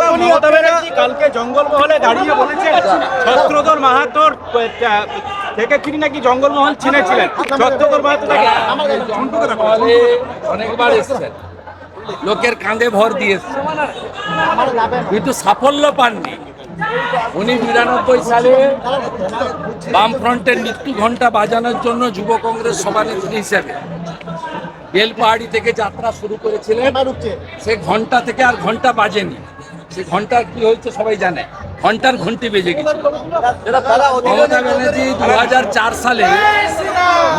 মমতা ব্যানার্জি কালকে জঙ্গলমহলে দাঁড়িয়ে বলেছেন ছত্রধর মাহাতোর থেকে তিনি নাকি জঙ্গলমহল ছিনেছিলেন। ছত্রধর মাহাতো অনেকবার এসেছেন। লোকের কাঁধে ভর দিয়ে এসেছেন। কিন্তু সাফল্য পাননি। উনি বিরানব্বই সালে বামফ্রন্টের মৃত্যু ঘণ্টা বাজানোর জন্য যুব কংগ্রেস সভানেত্রী হিসেবে বেলপাহাড়ি থেকে যাত্রা শুরু করেছিলেন। সে ঘণ্টা থেকে আর ঘণ্টা বাজেনি। সে ঘণ্টার কি হয়েছে সবাই জানে। ঘণ্টার ঘন্টি বেজে গেছে। মমতা ব্যানার্জি দু হাজার চার সালে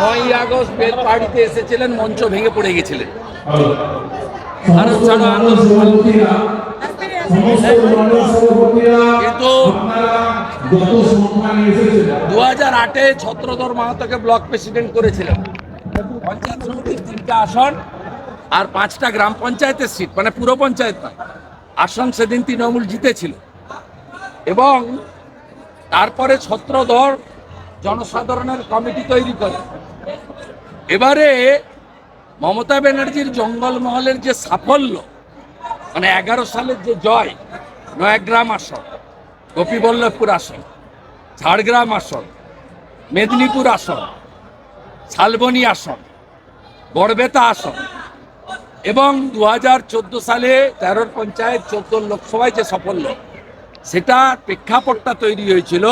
নয় আগস্ট বেলপাহাড়িতে এসেছিলেন মঞ্চ ভেঙে পড়ে গেছিলেন। ভারত ছাড়ো আন্দোলন কিন্তু দু হাজার আটে ছত্রধর মাহাতোকে ব্লক প্রেসিডেন্ট করেছিলেন। পঞ্চায়েত সমিতির তিনটা আসন আর পাঁচটা গ্রাম পঞ্চায়েতের সিট মানে পুরো পঞ্চায়েত নয়। আসন সেদিন তৃণমূল জিতেছিল। এবং তারপরে ছত্রধর জনসাধারণের কমিটি তৈরি করে। এবারে মমতা ব্যানার্জির জঙ্গলমহলের যে সাফল্য মানে এগারো সালের যে জয়, নয়াগ্রাম আসন, গোপীবল্লভপুর আসন, ঝাড়গ্রাম আসন, মেদিনীপুর আসন, শালবনী আসন, বড়বেতা আসন এবং দু হাজার চোদ্দ সালে তেরোর পঞ্চায়েত চোদ্দ লোকসভায় যে সাফল্য, সেটা প্রেক্ষাপটটা তৈরি হয়েছিল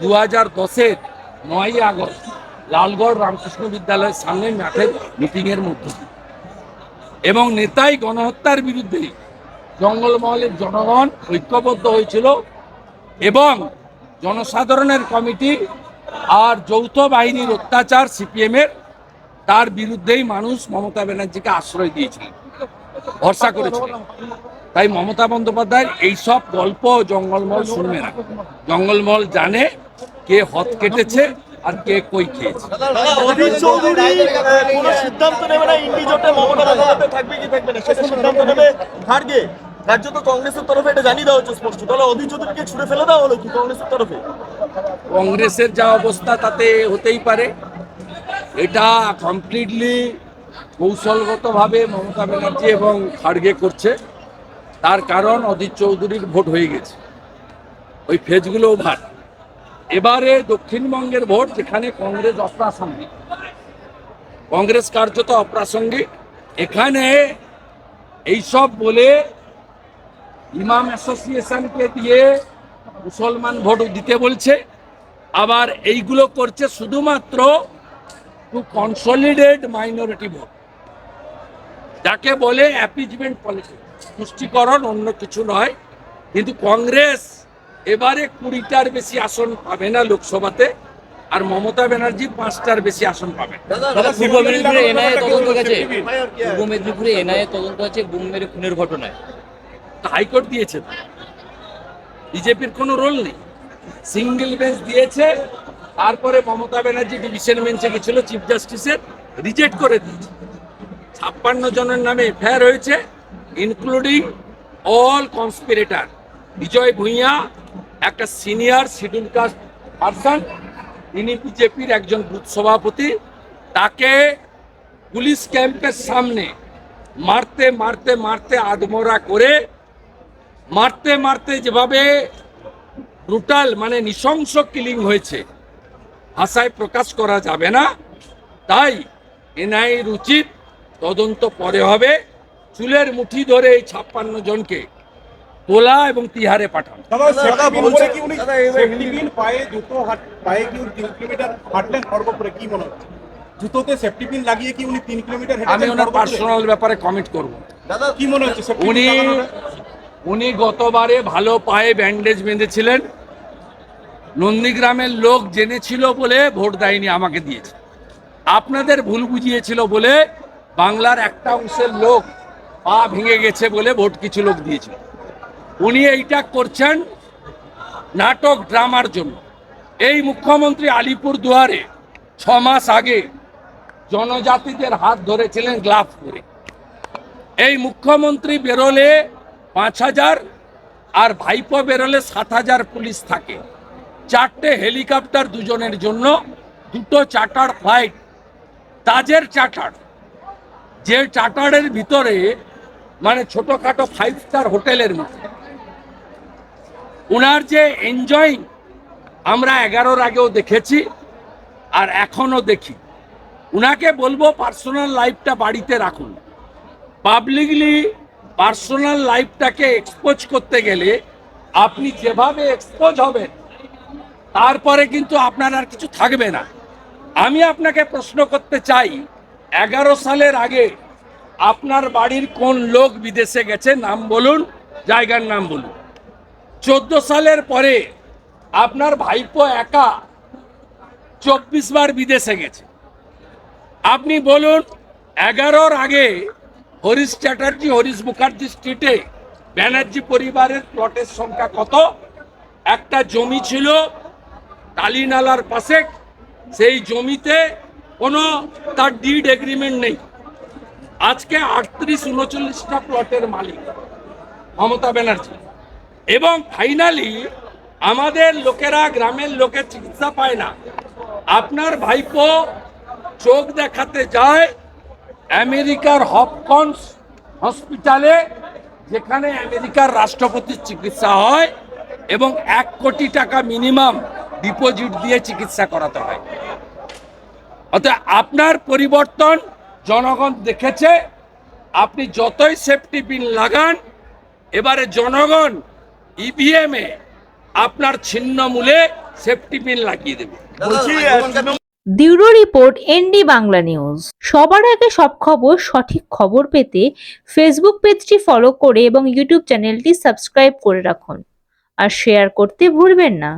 দু হাজার দশের নয়ই আগস্ট লালগড় রামকৃষ্ণ বিদ্যালয়ের সামনে মাঠের মিটিংয়ের মধ্যে এবং নেতাই গণহত্যার বিরুদ্ধে জঙ্গলমহলের জনগণ ঐক্যবদ্ধ হয়েছিল এবং জনসাধারণের কমিটি আর যৌথ বাহিনীর অত্যাচার সিপিএমের তার বিরুদ্ধেই মানুষ মমতা ব্যানার্জিকে আশ্রয় দিয়েছিল ভরসা করেছিল। তাই মমতা বন্দ্যোপাধ্যায় এইসব গল্প জঙ্গলমহল শুনবে না। জঙ্গলমহল জানে কে হত কেটেছে আর কে কই খেয়েছে। সিদ্ধান্ত নেবে না ইন্ডি জোটে মমতা বন্দ্যোপাধ্যায় থাকবে কি থাকবে না? সেটা সিদ্ধান্ত নেবে খার্গে রাজ্য তো কংগ্রেসের তরফে এটা জানিয়ে দেওয়া হচ্ছে স্পষ্ট। তাহলে অধীর চৌধুরীকে ছুড়ে ফেলে দেওয়া হলো কি কংগ্রেসের তরফে? কংগ্রেসের যা অবস্থা তাতে হতেই পারে। এটা কমপ্লিটলি কৌশলগতভাবে মমতা ব্যানার্জি এবং খাড়গে করছে। তার কারণ অধীর চৌধুরীর ভোট হয়ে গেছে। ওই ফেজগুলো ওভার এবারে দক্ষিণবঙ্গের ভোট, যেখানে কংগ্রেস অপ্রাসঙ্গিক। কংগ্রেস কার্যত অপ্রাসঙ্গিক। এখানে এইসব বলে ইমাম অ্যাসোসিয়েশনকে দিয়ে মুসলমান ভোট দিতে বলছে। আবার এইগুলো করছে শুধুমাত্র টু কনসলিডেট মাইনরিটি ভোট যাকে বলে অ্যাপিজমেন্ট পলিটিক্স তুষ্টিকরণ অন্য কিছু নয় কিন্তু কংগ্রেস এবারে কুড়িটার বেশি আসন পাবে না লোকসভাতে আর মমতা ব্যানার্জি পাঁচটার বেশি আসন পাবে। দাদা পূর্ব মেদিনীপুরে এনআইএ তদন্ত গেছে পূর্ব মেদিনীপুরে এনআইএ তদন্ত আছে গুম মেরে খুনের ঘটনায়। হাইকোর্ট দিয়েছে। বিজেপির কোনো রোল নেই। সিঙ্গেল বেঞ্চ দিয়েছে তারপরে মমতা ব্যানার্জি ডিভিশন বেঞ্চে গেছিল চিফ জাস্টিসের রিজেক্ট করে দিয়েছে। ছাপ্পান্ন জনের নামে এফআইআর হয়েছে including all conspirator Bijoy Bhuiyan, একটা সিনিয়র শিডিউল কাস্ট পার্সন তিনি বিজেপির একজন বুথ সভাপতি। তাকে পুলিশ ক্যাম্পের সামনে মারতে মারতে মারতে আদমরা করে, মারতে মারতে যেভাবে ব্রুটাল মানে নৃশংস কিলিং হয়েছে ভাষায় প্রকাশ করা যাবে না। তাই এনআইএর উচিত তদন্ত পরে হবে। চুলের মুঠি ধরে এই ছাপ্পান্ন জনকে তোলা এবং তিহারে পাঠান। দাদা বলছে কি উনি পায়ে জুতো পায়ে কি তিন কিলোমিটার হাঁটলেন খড়গপুরে কি মনে হচ্ছে জুতোতে সেফটি পিন লাগিয়ে কি উনি তিন কিলোমিটার আমি ওনার? পার্সোনাল ব্যাপারে কমেন্ট করব। দাদা কি মনে হচ্ছে উনি উনি গতবারে ভালো পায়ে ব্যান্ডেজ বেঁধেছিলেন। নন্দীগ্রামের লোক জেনেছিল বলে ভোট দেয়নি, আমাকে দিয়েছে। আপনাদের ভুল বুঝিয়েছিল বলে বাংলার একটা অংশের লোক পা ভেঙে গেছে বলে ভোট কিছু লোক দিয়েছিল। উনি এইটা করছেন নাটক, ড্রামার জন্য। এই মুখ্যমন্ত্রী আলিপুর দুয়ারে ছ মাস আগে জনজাতিদের হাত ধরেছিলেন গ্লাভ করে এই মুখ্যমন্ত্রী বেরোলে পাঁচ হাজার আর ভাইপো বেরোলে সাত হাজার পুলিশ থাকে। চারটে হেলিকপ্টার দুজনের জন্য, দুটো চার্টার ফ্লাইট, তাজের চার্টার। যে চার্টারের ভিতরে মানে ছোটখাটো ফাইভ স্টার হোটেলের মতো। ওনার যে এনজয়িং আমরা এগারোর আগেও দেখেছি, আর এখনও দেখি। উনাকে বলব পার্সোনাল লাইফটা বাড়িতে রাখুন। পাবলিকলি পার্সোনাল লাইফটাকে এক্সপোজ করতে গেলে, আপনি যেভাবে এক্সপোজ হবেন তারপরে কিন্তু আপনার আর কিছু থাকবে না। আমি আপনাকে প্রশ্ন করতে চাই, এগারো সালের আগে আপনার বাড়ির কোন লোক বিদেশে গেছে? নাম বলুন, জায়গার নাম বলুন। চোদ্দ সালের পরে আপনার ভাইপো একা চব্বিশ বার বিদেশে গেছে। আপনি বলুন, এগারোর আগে হরিশ চ্যাটার্জি, হরিশ মুখার্জি স্ট্রিটে ব্যানার্জি পরিবারের প্লটের সংখ্যা কত? একটা জমি ছিল টালিনালার পাশে সেই জমিতে কোনো তার ডিড এগ্রিমেন্ট নেই। আজকে আটত্রিশ উনচল্লিশটা প্লটের মালিক মমতা ব্যানার্জি। এবং ফাইনালি আমাদের লোকেরা, গ্রামের লোকের চিকিৎসা পায় না। আপনার ভাইপো চোখ দেখাতে যায় আমেরিকার হপকন্স হসপিটালে, যেখানে আমেরিকার রাষ্ট্রপতির চিকিৎসা হয় এবং এক কোটি টাকা মিনিমাম ডিপোজিট দিয়ে চিকিৎসা করাতে হয়। অতএব আপনার পরিবর্তন জনগণ দেখেছে আপনি যতই সেফটি পিন লাগান এবারে জনগণ ইভিএম এ আপনার ছিন্ন মূলে সেফটি পিন লাগিয়ে দেবে। Bureau report ND Bangla news. সবার আগে সব খবর সঠিক খবর পেতে ফেসবুক পেজটি ফলো করে এবং ইউটিউব চ্যানেলটি সাবস্ক্রাইব করে রাখুন। আর শেয়ার করতে ভুলবেন না।